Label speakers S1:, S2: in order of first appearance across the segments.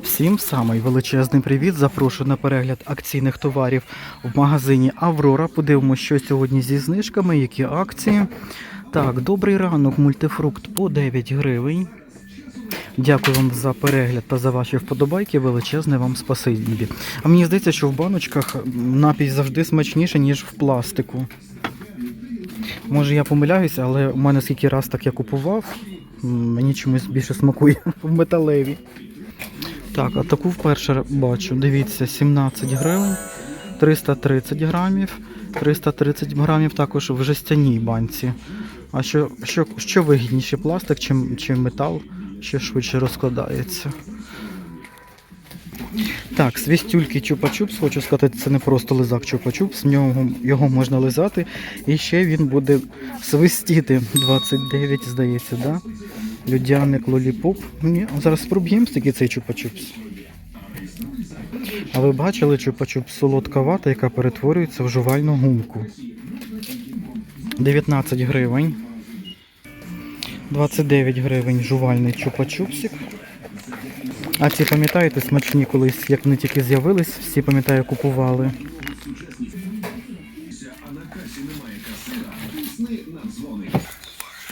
S1: Всім самий величезний привіт. Запрошую на перегляд акційних товарів в магазині Аврора. Подивимося, що сьогодні зі знижками, які акції. Так, добрий ранок, мультифрукт по 9 гривень. Дякую вам за перегляд та за ваші вподобайки. Величезне вам спасибі. А мені здається, що в баночках напій завжди смачніше, ніж в пластику. Може я помиляюся, але у мене скільки раз так я купував, мені чомусь більше смакує в металеві. Так, а таку вперше бачу. Дивіться, 17 гривень, 330 грамів, 330 грамів також в жестяній банці. А що, що, що вигідніше, пластик чи, чи метал, що швидше розкладається. Так, свістюльки чупа-чупс, хочу сказати, це не просто лизак чупа-чупс, в нього його можна лизати. І ще він буде свистіти 29, здається, да? Людяник лоліпоп. Ні, зараз спроб'ємо стільки цей чупа-чупс. А ви бачили чупа-чупс солодка вата, яка перетворюється в жувальну гумку. 19 гривень. 29 гривень жувальний чупа-чупсик. А ці пам'ятаєте, смачні колись, як вони тільки з'явились, всі пам'ятаю, купували.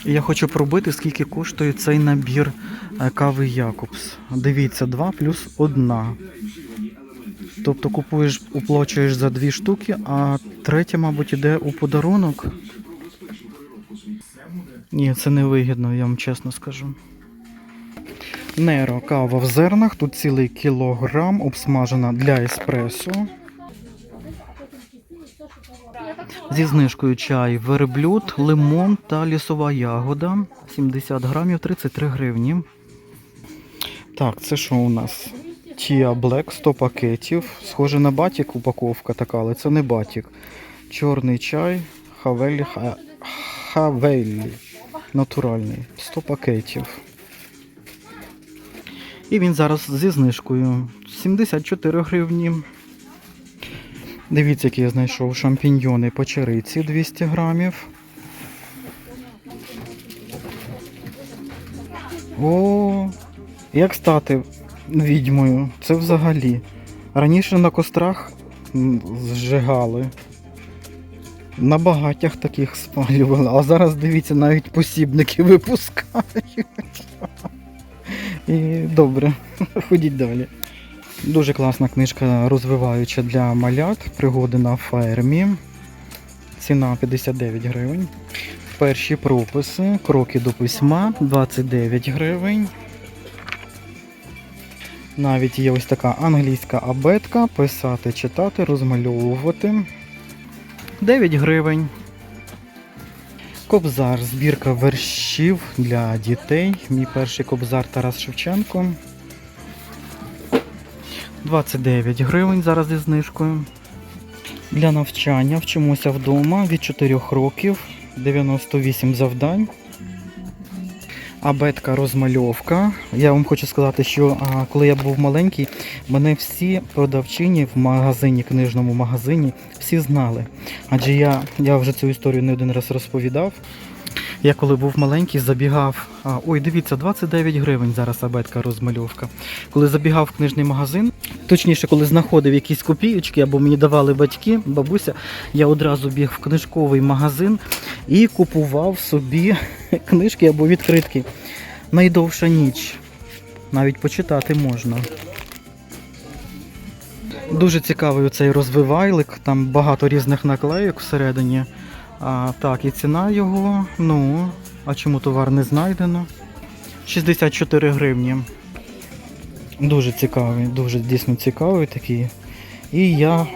S1: Я хочу пробити, скільки коштує цей набір е, кави Якобс. Дивіться, 2 плюс 1. Тобто купуєш, оплачуєш за дві штуки, а третя, мабуть, іде у подарунок. Ні, це не вигідно, я вам чесно скажу. Неро кава в зернах, тут цілий кілограм, обсмажена для еспресо. Зі знижкою чай, верблюд, лимон та лісова ягода. 70 грамів, 33 гривні. Так, це що у нас? Тіа Блек, 100 пакетів. Схоже на батік упаковка така, але це не батік. Чорний чай, хавелі, хавелі. Натуральний. 100 пакетів. І він зараз зі знижкою 74 гривні. Дивіться, який я знайшов шампіньйони по чариці 200 грамів. О, як стати відьмою? Це взагалі. Раніше на кострах зжигали. На багатях таких спалювали, а зараз дивіться, навіть посібники випускають. І добре, ходіть далі. Дуже класна книжка розвиваюча для малят. Пригоди на фермі. Ціна 59 гривень. Перші прописи. Кроки до письма 29 гривень. Навіть є ось така англійська абетка. Писати, читати, розмальовувати. 9 гривень. Кобзар, збірка вершів для дітей. Мій перший кобзар Тарас Шевченко. 29 гривень зараз зі знижкою. Для навчання вчимося вдома від 4 років, 98 завдань. Абетка розмальовка. Я вам хочу сказати, що а, коли я був маленький, мене всі продавчині в магазині, книжному магазині, всі знали. Адже я, я вже цю історію не один раз розповідав. Я коли був маленький, забігав. Ой, дивіться, 29 гривень зараз абетка розмальовка. Коли забігав в книжний магазин, точніше, коли знаходив якісь копійочки або мені давали батьки, бабуся, я одразу біг в книжковий магазин і купував собі книжки або відкритки. Найдовша ніч. Навіть почитати можна. Дуже цікавий цей розвивайлик, там багато різних наклейок всередині. А, так, і ціна його, ну, а чому товар не знайдено? 64 гривні. Дуже цікавий, дуже дійсно цікавий такий. І я.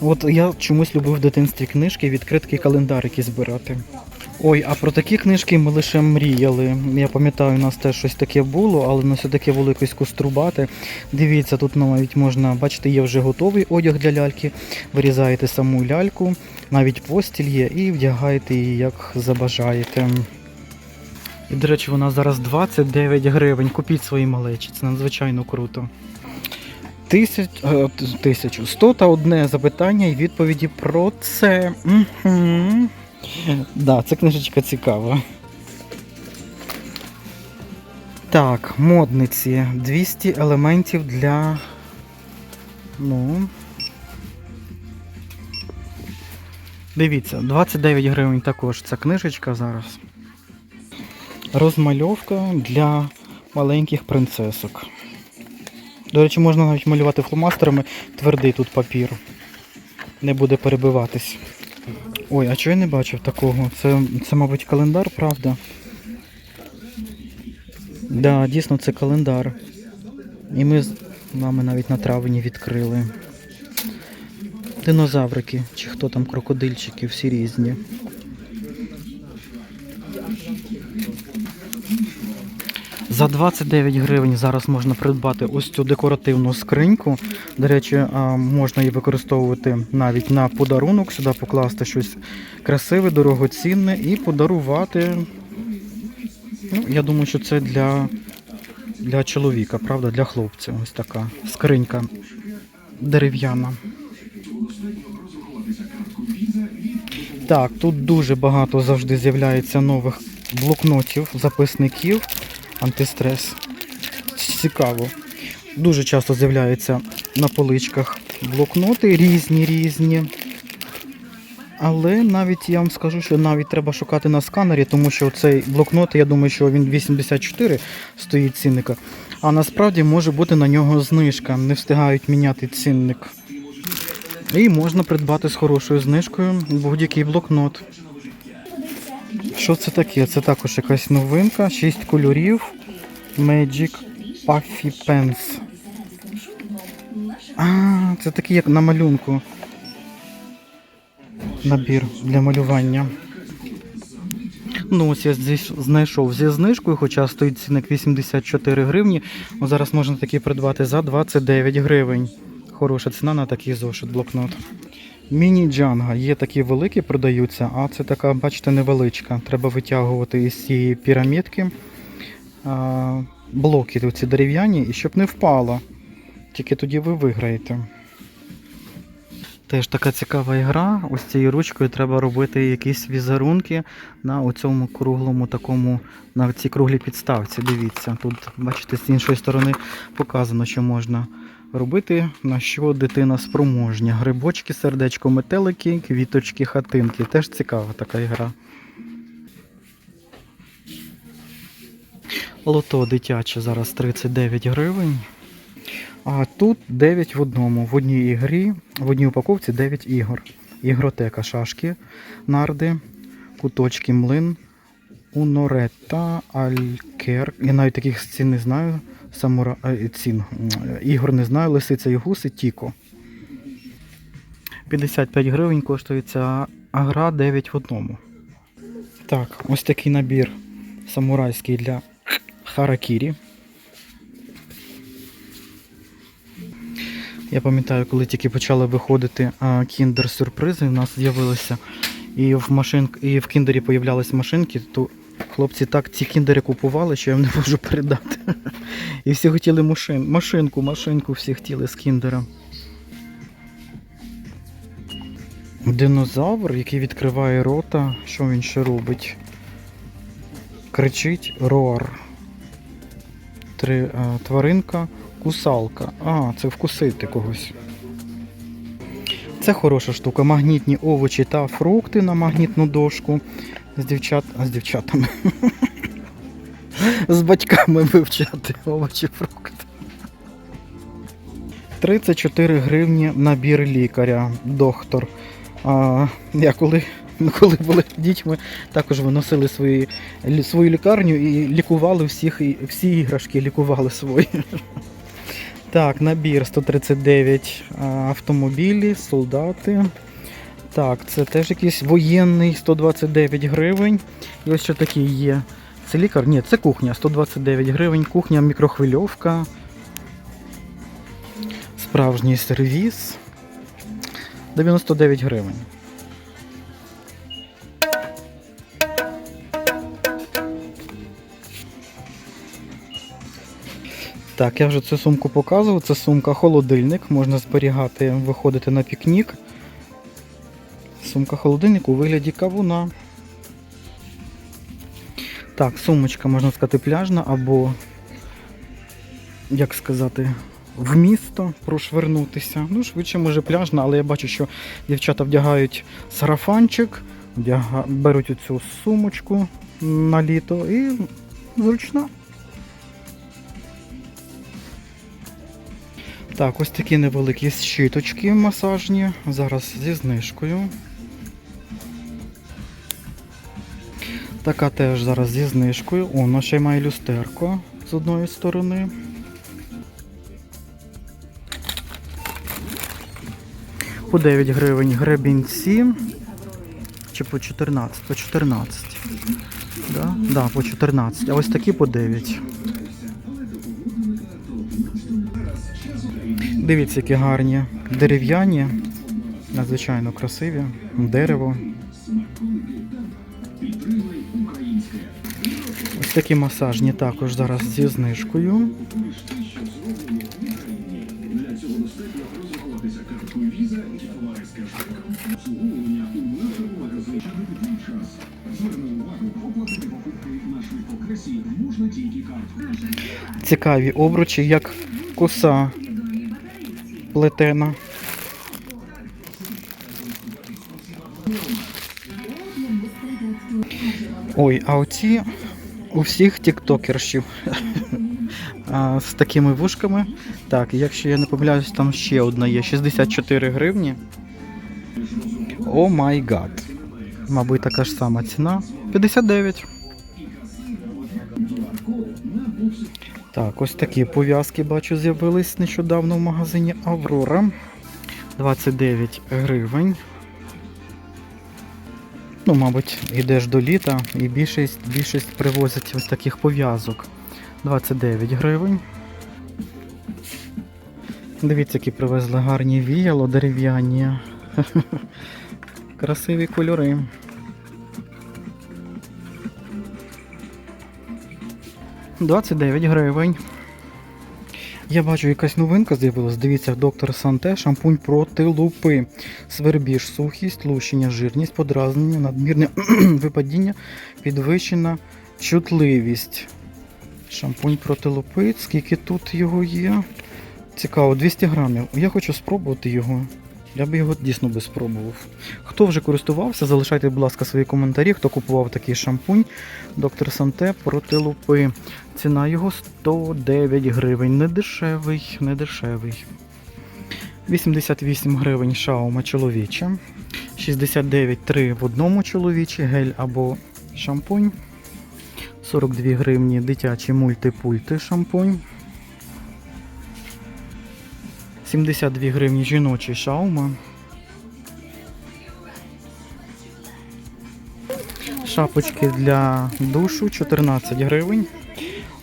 S1: От я чомусь любив в дитинстві книжки, відкритки календарики збирати. Ой, а про такі книжки ми лише мріяли. Я пам'ятаю, у нас теж щось таке було, але воно все таке було якось кострубате. Дивіться, тут навіть можна, бачите, є вже готовий одяг для ляльки. Вирізаєте саму ляльку, навіть постіль є, і вдягаєте її як забажаєте. І, до речі, вона зараз 29 гривень. Купіть свої малечі, це надзвичайно круто. Тисяч, е, тисячу, сто та одне запитання і відповіді про це. Угу. Да, це книжечка цікава. Так, модниці. 200 елементів для. Ну. Дивіться, 29 гривень також ця книжечка зараз. Розмальовка для маленьких принцесок. До речі, можна навіть малювати фломастерами твердий тут папір. Не буде перебиватись. Ой, а чого я не бачив такого? Це, це мабуть, календар, правда? Да, дійсно це календар. І ми з вами навіть на травені відкрили. Динозаврики, чи хто там крокодильчики, всі різні. За 29 гривень зараз можна придбати ось цю декоративну скриньку. До речі, можна її використовувати навіть на подарунок, сюди покласти щось красиве, дорогоцінне і подарувати. Ну, я думаю, що це для, для чоловіка, правда, для хлопця. Ось така скринька дерев'яна. Так, тут дуже багато завжди з'являється нових блокнотів, записників, антистрес. Цікаво. Дуже часто з'являються на поличках блокноти різні різні. Але навіть я вам скажу, що навіть треба шукати на сканері, тому що цей блокнот, я думаю, що він 84 стоїть цінника. А насправді може бути на нього знижка. Не встигають міняти цінник. І можна придбати з хорошою знижкою будь-який блокнот. Що це таке? Це також якась новинка. 6 кольорів. Magic Puffy Pens. А, це такий як на малюнку. Набір для малювання. Ну, ось я знайшов зі знижкою, хоча стоїть цінник 84 гривні. О, зараз можна такий придбати за 29 гривень. Хороша ціна на такий зошит блокнот. Міні-джанга. Є такі великі, продаються, а це така, бачите, невеличка. Треба витягувати із цієї пірамідки блоки ці дерев'яні, і щоб не впало. Тільки тоді ви виграєте. Теж така цікава ігра. Ось цією ручкою треба робити якісь візерунки на оцьому круглому такому, на цій круглій підставці. Дивіться, тут, бачите, з іншої сторони показано, що можна робити, на що дитина спроможня. Грибочки, сердечко, метелики, квіточки, хатинки. Теж цікава така ігра. Лото дитяче зараз 39 гривень. А тут 9 в одному. В одній ігрі, в одній упаковці 9 ігор. Ігротека шашки, нарди, куточки млин, Уноретта, Алькер. Я навіть таких цін не знаю. Самура... е, цін. Ігор не знаю, лисиця і гуси, Тіко. 55 гривень коштує ця гра 9 в одному. Так, ось такий набір самурайський для Харакірі. Я пам'ятаю, коли тільки почали виходити кіндер-сюрпризи, в нас з'явилися і в машин... і в кіндері появлялись машинки, то хлопці так ці кіндери купували, що я вам не можу передати. І всі хотіли машин... машинку, машинку всі хотіли з кіндера. Динозавр, який відкриває рота, що він ще робить? Кричить роар. Три, а, тваринка, кусалка. А, це вкусити когось. Це хороша штука. Магнітні овочі та фрукти на магнітну дошку. З дівчат... а, з дівчатами. З батьками вивчати овочі, фрукти. 34 гривні набір лікаря, доктор. А, я коли, коли були дітьми, також виносили свої, свою лікарню і лікували всіх, всі іграшки лікували свої. Так, набір 139 а, автомобілі, солдати. Так, це теж якийсь воєнний 129 гривень. І ось що такий є. Це лікар? Ні, це кухня, 129 гривень. Кухня, мікрохвильовка. Справжній сервіс. 99 гривень. Так, я вже цю сумку показував. Це сумка холодильник. Можна зберігати, виходити на пікнік. Сумка холодильник у вигляді кавуна. Так, сумочка, можна сказати, пляжна або як сказати, в місто прошвернутися. Ну, швидше, може, пляжна, але я бачу, що дівчата вдягають сарафанчик, беруть оцю сумочку на літо і зручна. Так, ось такі невеликі щиточки масажні. Зараз зі знижкою. Така теж зараз зі знижкою. О, вона ще й має люстерко з одної сторони. По 9 гривень гребінці. Чи по 14? По 14. Да? Да, по 14. А ось такі по 9. Дивіться, які гарні дерев'яні, надзвичайно красиві, дерево. Ось такі масажні також зараз зі знижкою. Цікаві обручі, як коса плетена. Ой, а оці у всіх тіктокершів з такими вушками. Так, якщо я не помиляюсь, там ще одна є 64 гривні. О май гад. Мабуть, така ж сама ціна. 59. Так, ось такі пов'язки бачу з'явились нещодавно в магазині Аврора. 29 гривень. Ну, мабуть, йдеш до літа і більшість, більшість привозять ось таких пов'язок. 29 гривень. Дивіться, які привезли гарні віяло дерев'яні. Красиві кольори. Двадцять дев'ять гривень. Я бачу, якась новинка з'явилась. Дивіться, доктор Санте, шампунь проти лупи. Свербіж, сухість, лущення, жирність, подразнення, надмірне випадіння, підвищена чутливість. Шампунь проти лупи. Скільки тут його є? Цікаво, 200 грамів. Я хочу спробувати його. Я би його дійсно би спробував. Хто вже користувався, залишайте, будь ласка, свої коментарі, хто купував такий шампунь. Доктор Санте проти лупи. Ціна його 109 гривень. Не дешевий, не дешевий. 88 гривень шаума чоловіча. 69,3 в одному чоловічі, гель або шампунь. 42 гривні дитячий мультипульти шампунь. 72 гривні жіночий шаума. Шапочки для душу 14 гривень.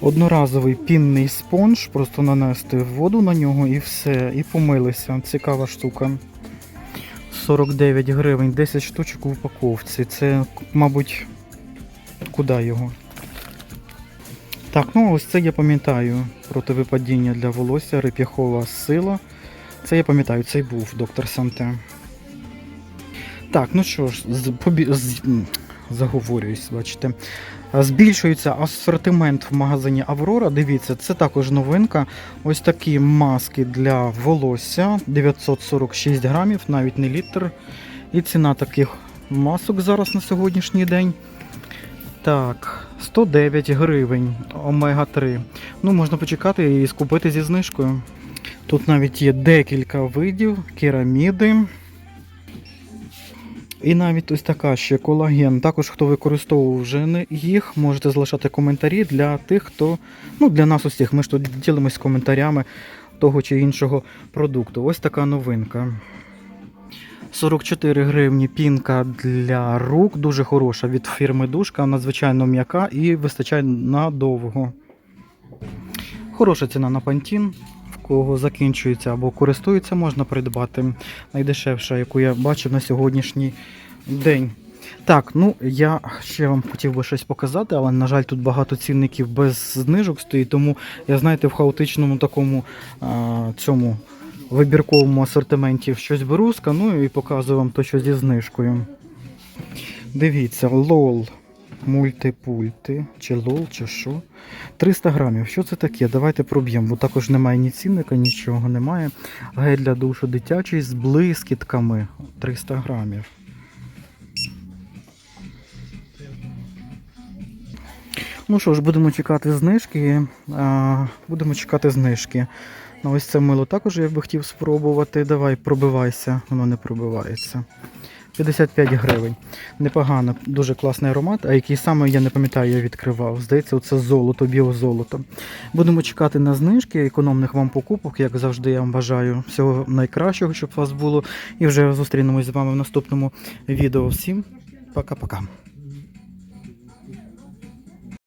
S1: Одноразовий пінний спонж, просто нанести воду на нього і все, і помилися. Цікава штука. 49 гривень, 10 штучок у упаковці. Це, мабуть, куди його? Так, ну ось це я пам'ятаю. Проти випадіння для волосся, реп'яхова сила. Це я пам'ятаю, цей був доктор Санте. Так, ну що ж, з, побі... з, заговорююсь, бачите. Збільшується асортимент в магазині Аврора. Дивіться, це також новинка. Ось такі маски для волосся 946 грамів, навіть не літр. І ціна таких масок зараз на сьогоднішній день. Так, 109 гривень омега-3. Ну, можна почекати і скупити зі знижкою. Тут навіть є декілька видів кераміди. І навіть ось така ще колаген. Також хто використовував вже їх, можете залишати коментарі для тих, хто. Ну, для нас усіх. Ми ж тут ділимось коментарями того чи іншого продукту. Ось така новинка. 44 гривні пінка для рук, дуже хороша від фірми Душка, надзвичайно м'яка і вистачає надовго. Хороша ціна на пантін. Кого закінчується або користується, можна придбати. Найдешевша, яку я бачив на сьогоднішній день. Так, ну я ще вам хотів би щось показати, але, на жаль, тут багато цінників без знижок стоїть, тому я, знаєте, в хаотичному такому а, цьому вибірковому асортименті щось беру, сканую і показую вам то, що зі знижкою. Дивіться, лол Мультипульти, чи лол, чи що. 300 грамів. Що це таке? Давайте проб'ємо, бо також немає ні цінника, нічого немає. Гель для душу дитячий з блискітками. 300 грамів. Ну що ж, будемо чекати знижки. А, будемо чекати знижки. Ну, ось це мило також я би хотів спробувати. Давай, пробивайся, воно не пробивається. 55 гривень. Непогано, дуже класний аромат, а який саме я не пам'ятаю, я відкривав. Здається, це золото, біозолото. Будемо чекати на знижки, економних вам покупок. Як завжди, я вам бажаю всього найкращого, щоб у вас було. І вже зустрінемось з вами в наступному відео. Всім пока-пока.